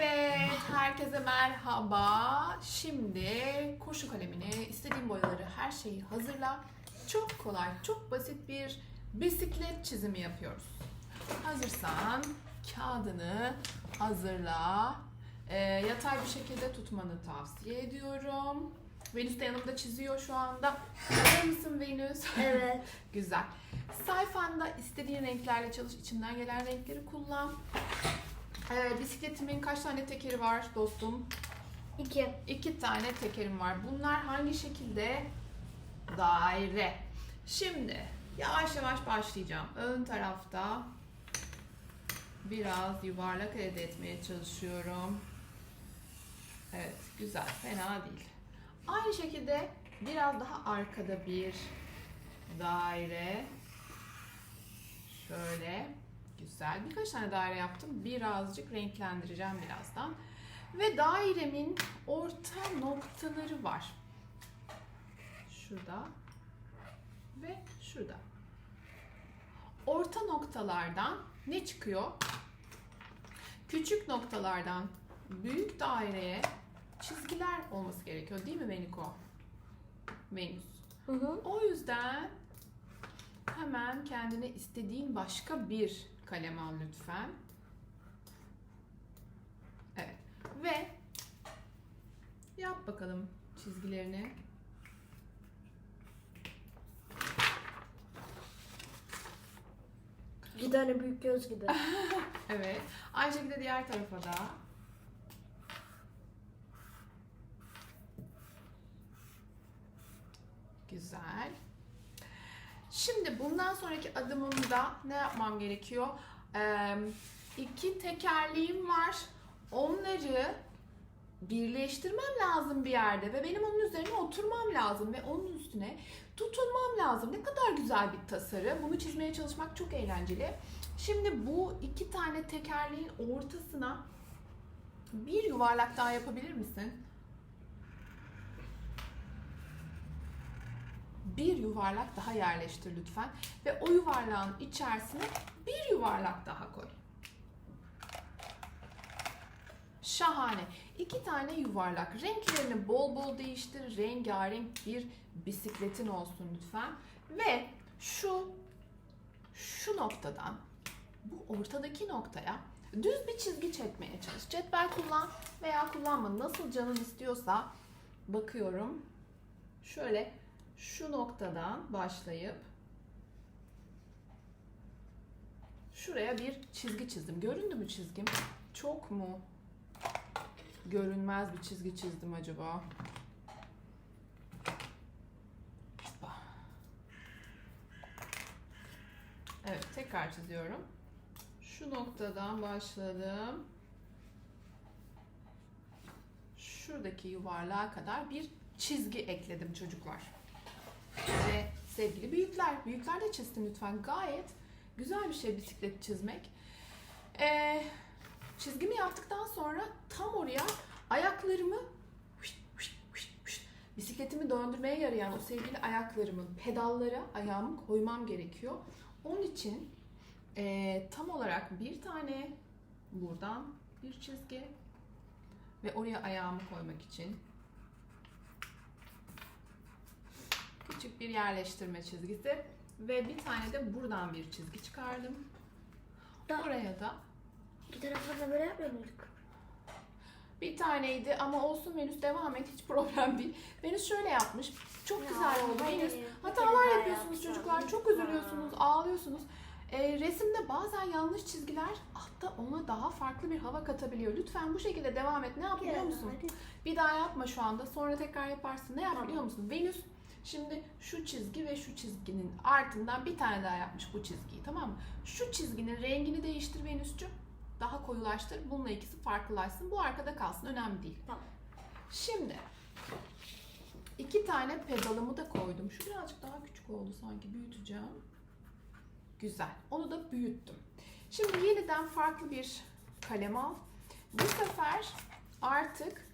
Evet, herkese merhaba. Şimdi kurşun kalemini, istediğin boyaları, her şeyi hazırla. Çok kolay, çok basit bir bisiklet çizimi yapıyoruz. Hazırsan kağıdını hazırla. Ee, yatay bir şekilde tutmanı tavsiye ediyorum. Venüs de yanımda çiziyor şu anda. Hazır mısın Venüs? Evet. Güzel. Sayfanda istediğin renklerle çalış, içinden gelen renkleri kullan. Ee, bisikletimin kaç tane tekeri var dostum? İki. İki tane tekerim var. Bunlar hangi şekilde? Daire. Şimdi yavaş yavaş başlayacağım. Ön tarafta biraz yuvarlak elde etmeye çalışıyorum. Evet, güzel, fena değil. Aynı şekilde biraz daha arkada bir daire. Şöyle. Güzel. Birkaç tane daire yaptım. Birazcık renklendireceğim birazdan. Ve dairemin orta noktaları var. Şurada ve şurada. Orta noktalardan ne çıkıyor? Küçük noktalardan büyük daireye çizgiler olması gerekiyor değil mi Veniko? Venüs. Hı hı. O yüzden hemen kendine istediğin başka bir kalem al lütfen. Evet. Ve yap bakalım çizgilerini. İki tane büyük göz gibi. Evet. Aynı şekilde diğer tarafa da. Güzel. Şimdi bundan sonraki adımımda ne yapmam gerekiyor? Ee, iki tekerleğim var. Onları birleştirmem lazım bir yerde ve benim onun üzerine oturmam lazım ve onun üstüne tutunmam lazım. Ne kadar güzel bir tasarım. Bunu çizmeye çalışmak çok eğlenceli. Şimdi bu iki tane tekerleğin ortasına bir yuvarlak daha yapabilir misin? Bir yuvarlak daha yerleştir lütfen ve o yuvarlağın içerisine bir yuvarlak daha koy. Şahane. İki tane yuvarlak. Renklerini bol bol değiştir. Rengarenk bir bisikletin olsun lütfen. Ve şu şu noktadan bu ortadaki noktaya düz bir çizgi çekmeye çalış. Cetvel kullan veya kullanma. Nasıl canın istiyorsa bakıyorum. Şöyle şu noktadan başlayıp şuraya bir çizgi çizdim. Göründü mü çizgim? Çok mu görünmez bir çizgi çizdim acaba? Evet, tekrar çiziyorum. Şu noktadan başladım. Şuradaki yuvarlığa kadar bir çizgi ekledim çocuklar. Ve sevgili büyükler, büyükler de çizsin lütfen. Gayet güzel bir şey bisiklet çizmek. Ee, çizgimi yaptıktan sonra tam oraya ayaklarımı bisikletimi döndürmeye yarayan o sevgili ayaklarımı pedallara ayağımı koymam gerekiyor. Onun için ee, tam olarak bir tane buradan bir çizgi ve oraya ayağımı koymak için küçük bir yerleştirme çizgisi ve bir tane de buradan bir çizgi çıkardım. Da, Oraya da iki tarafına da böyle yapmıyor muyduk? bir taneydi ama olsun Venüs devam et hiç problem değil. Venüs şöyle yapmış. Çok Ya, güzel oldu Venüs. Hatalar yapıyorsunuz çocuklar. Çok üzülüyorsunuz, ağlıyorsunuz. Ee, resimde bazen yanlış çizgiler hatta ona daha farklı bir hava katabiliyor. Lütfen bu şekilde devam et. Ne yap biliyor musun? Hadi. Bir daha yapma şu anda. Sonra tekrar yaparsın. Ne yap Tamam. biliyor musun? Venüs şimdi şu çizgi ve şu çizginin ardından bir tane daha yapmış bu çizgiyi tamam mı? Şu çizginin rengini değiştir Venüs'cüğüm. Daha koyulaştır. Bununla ikisi farklılaşsın. Bu arkada kalsın. Önemli değil. Tamam. Şimdi iki tane pedalımı da koydum. Şu birazcık daha küçük oldu sanki. Büyüteceğim. Güzel. Onu da büyüttüm. Şimdi yeniden farklı bir kalem al. Bu sefer artık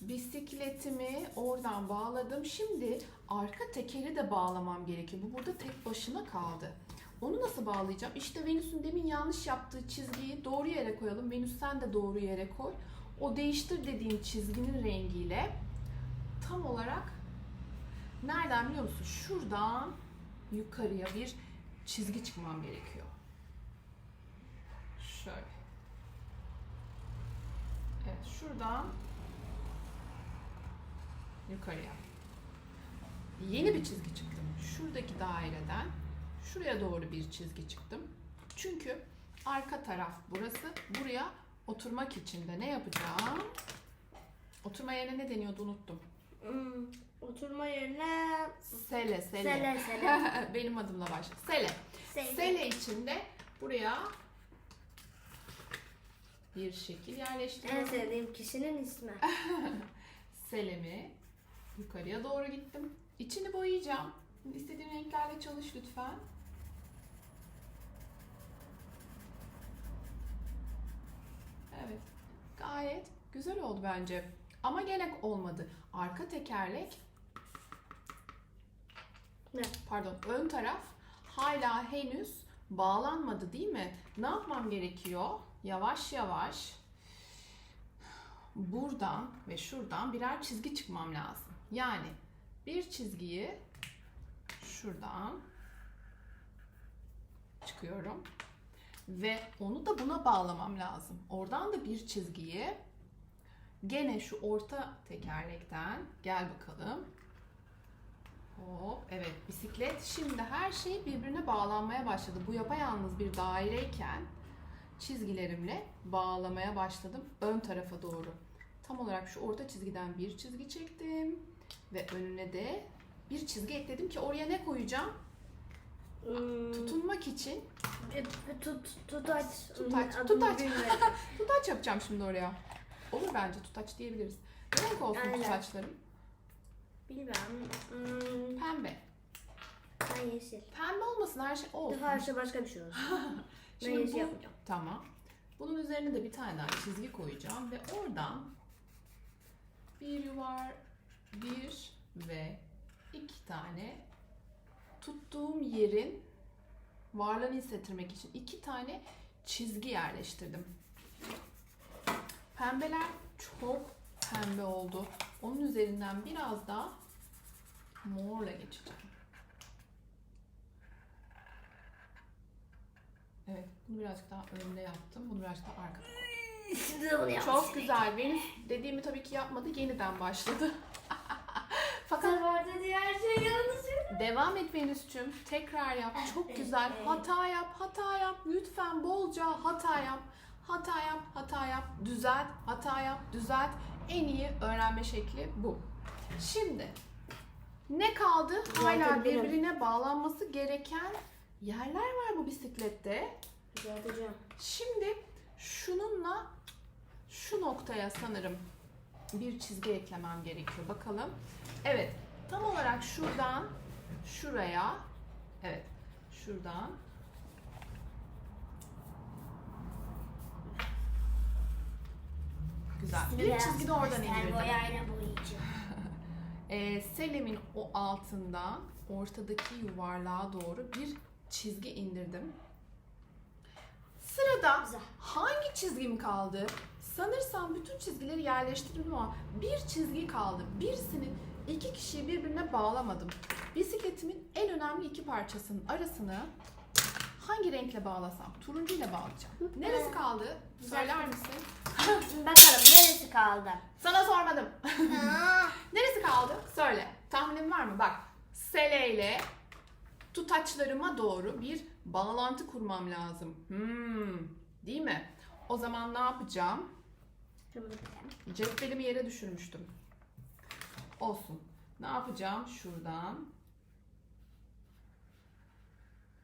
bisikletimi oradan bağladım. Şimdi arka tekeri de bağlamam gerekiyor. Bu burada tek başına kaldı. Onu nasıl bağlayacağım? İşte Venüs'ün demin yanlış yaptığı çizgiyi doğru yere koyalım. Venüs sen de doğru yere koy. O değiştir dediğim çizginin rengiyle tam olarak nereden biliyor musun? Şuradan yukarıya bir çizgi çıkmam gerekiyor. Şöyle. Evet şuradan yukarıya. Yeni bir çizgi çıktım. Şuradaki daireden şuraya doğru bir çizgi çıktım. Çünkü arka taraf burası. Buraya oturmak için de ne yapacağım? Oturma yerine ne deniyordu unuttum. Hmm, oturma yerine Sele, sele. Sele, sele. Benim adımla başla. Sele. Sele. Sele içinde buraya bir şekil en yerleştiriyorum. sevdiğim kişinin ismi. Selemi yukarıya doğru gittim. İçini boyayacağım. İstediğin renklerle çalış lütfen. Evet. Gayet güzel oldu bence. Ama gene olmadı. Arka tekerlek Ne? pardon ön taraf hala henüz bağlanmadı değil mi? Ne yapmam gerekiyor? Yavaş yavaş buradan ve şuradan birer çizgi çıkmam lazım. Yani bir çizgiyi şuradan çıkıyorum ve onu da buna bağlamam lazım. Oradan da bir çizgiyi gene şu orta tekerlekten gel bakalım. Hop, evet bisiklet şimdi her şey birbirine bağlanmaya başladı. Bu yapayalnız bir daireyken çizgilerimle bağlamaya başladım ön tarafa doğru. Tam olarak şu orta çizgiden bir çizgi çektim ve önüne de bir çizgi ekledim ki oraya ne koyacağım? Hmm, Tutunmak için e, tut, tutaç. Tutaç, tutaç. tutaç yapacağım şimdi oraya. Olur bence tutaç diyebiliriz. Ne renk olsun Aynen. tutaçlarım? Bilmem. Hmm, Pembe. ben yeşil. Pembe olmasın her şey olsun. Her şey başka bir şey olsun. ben Şimdi yeşil bu- yapacağım. Tamam. Bunun üzerine de bir tane daha çizgi koyacağım ve oradan bir yuvar, bir ve iki tane tuttuğum yerin varlığını hissettirmek için iki tane çizgi yerleştirdim. Pembeler çok pembe oldu. Onun üzerinden biraz daha morla geçeceğim. Evet, bunu birazcık daha önde yaptım. Bunu birazcık daha arkada koydum. Çok güzel. Venüs dediğimi tabii ki yapmadı. Yeniden başladı. Dediği her şey yanlış. devam et Venüs'cüğüm. Tekrar yap. Çok güzel. Hata yap, hata yap. Lütfen bolca hata yap. Hata yap, hata yap. Düzelt, hata yap, düzelt. En iyi öğrenme şekli bu. Şimdi ne kaldı? Hala birbirine bağlanması gereken yerler var bu bisiklette. Düzelteceğim. Şimdi şununla şu noktaya sanırım bir çizgi eklemem gerekiyor. Bakalım. Evet. Tam olarak şuradan şuraya evet şuradan Güzel. Bir çizgi de oradan indirdim. boyayla boyayacağım. Ee, Selim'in o altından ortadaki yuvarlığa doğru bir çizgi indirdim. Sırada Güzel. hangi çizgim kaldı? Sanırsam bütün çizgileri yerleştirdim ama bir çizgi kaldı. Birisini iki kişiyi birbirine bağlamadım. Bisikletimin en önemli iki parçasının arasını hangi renkle bağlasam? Turuncu ile bağlayacağım. Neresi kaldı? Söyler misin? Bakalım neresi kaldı? Sana sormadım. Neresi kaldı? Söyle. Tahminin var mı? Bak. Sele ile tutaçlarıma doğru bir bağlantı kurmam lazım. Hmm, değil mi? O zaman ne yapacağım? Bakalım. Cetvelimi yere düşürmüştüm. Olsun. Ne yapacağım? Şuradan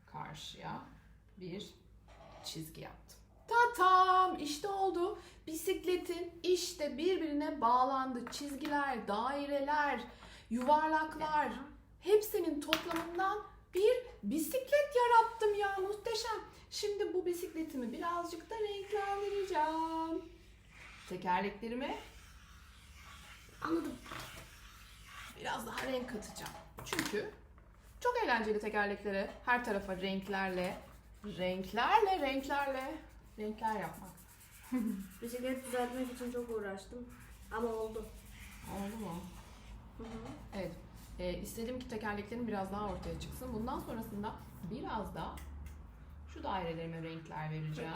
karşıya bir çizgi yaptım. Tatam! İşte oldu. Bisikletin işte birbirine bağlandı. Çizgiler, daireler, yuvarlaklar. Hepsinin toplamından bir bisiklet yarattım ya muhteşem. Şimdi bu bisikletimi birazcık da renklendireceğim. Tekerleklerime Anladım. Biraz daha renk katacağım. Çünkü Çok eğlenceli tekerlekleri. Her tarafa renklerle, renklerle, renklerle, renkler yapmak. Bisiklet düzeltmek için çok uğraştım. Ama oldu. Oldu mu? Hı hı. Evet. Ee, istedim ki tekerleklerim biraz daha ortaya çıksın. Bundan sonrasında biraz da şu dairelerime renkler vereceğim.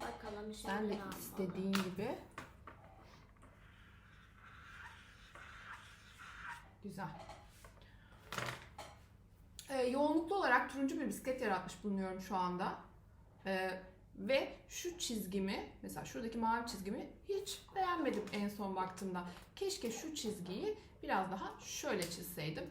Bakalım Sen de istediğin gibi. Güzel. Ee, yoğunluklu olarak turuncu bir bisiklet yaratmış bulunuyorum şu anda. Ee, ve şu çizgimi, mesela şuradaki mavi çizgimi hiç beğenmedim en son baktığımda. Keşke şu çizgiyi biraz daha şöyle çizseydim.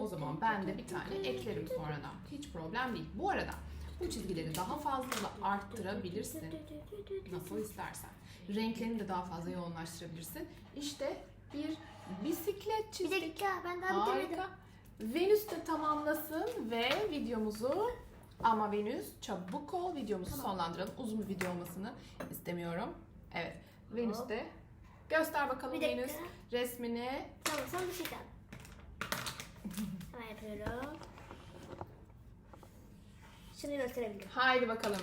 O zaman ben de bir tane eklerim sonradan. Hiç problem değil. Bu arada bu çizgileri daha fazla da arttırabilirsin. Nasıl istersen. Renklerini de daha fazla yoğunlaştırabilirsin. İşte bir bisiklet Bir çizdik. dakika ben daha. Harika. Venüs de tamamlasın ve videomuzu ama Venüs çabuk ol videomuzu Tamam. sonlandıralım. Uzun bir video olmasını istemiyorum. Evet. Venüs de göster bakalım Bir. Venüs resmini. Tamam sen bir şey kal. Hemen yapıyorum. Şimdi gösterebilirim. Haydi bakalım.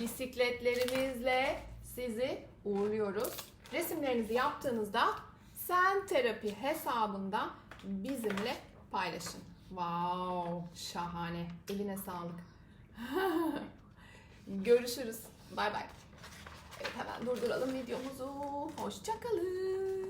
Bisikletlerimizle sizi uğurluyoruz. Resimlerinizi yaptığınızda Sen Terapi hesabında bizimle paylaşın. Wow, şahane. Eline sağlık. Görüşürüz. Bay bay. Evet hemen durduralım videomuzu. Hoşçakalın.